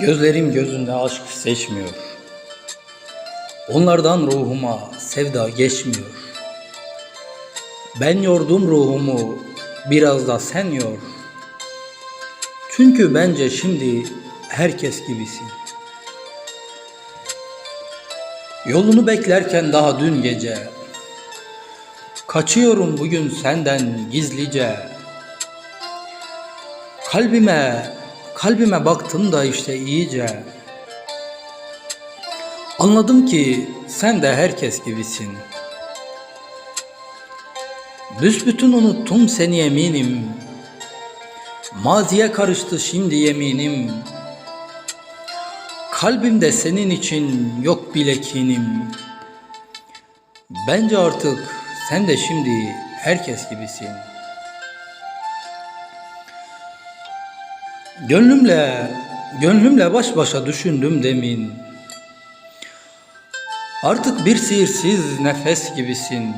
Gözlerim gözünde aşk seçmiyor. Onlardan ruhuma sevda geçmiyor. Ben yordum ruhumu, biraz da sen yor. Çünkü bence şimdi herkes gibisin. Yolunu beklerken daha dün gece Kaçıyorum bugün senden gizlice Kalbime, kalbime baktım da işte iyice. Anladım ki sen de herkes gibisin. Büsbütün unuttum seni eminim. Maziye karıştı şimdi yeminim. Kalbimde senin için yok bile kinim. Bence artık sen de şimdi herkes gibisin Gönlümle, gönlümle baş başa düşündüm demin. Artık bir sihirsiz nefes gibisin.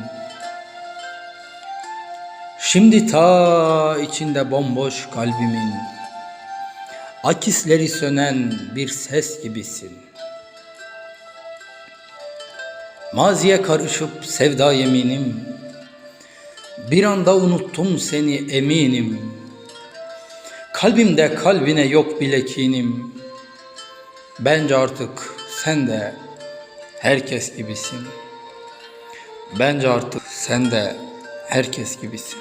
Şimdi ta içinde bomboş kalbimin. Akisleri sönen bir ses gibisin. Maziye karışıp sevda yeminim. Bir anda unuttum seni eminim Kalbimde kalbine yok bile kinim. Bence artık sen de herkes gibisin. Bence artık sen de herkes gibisin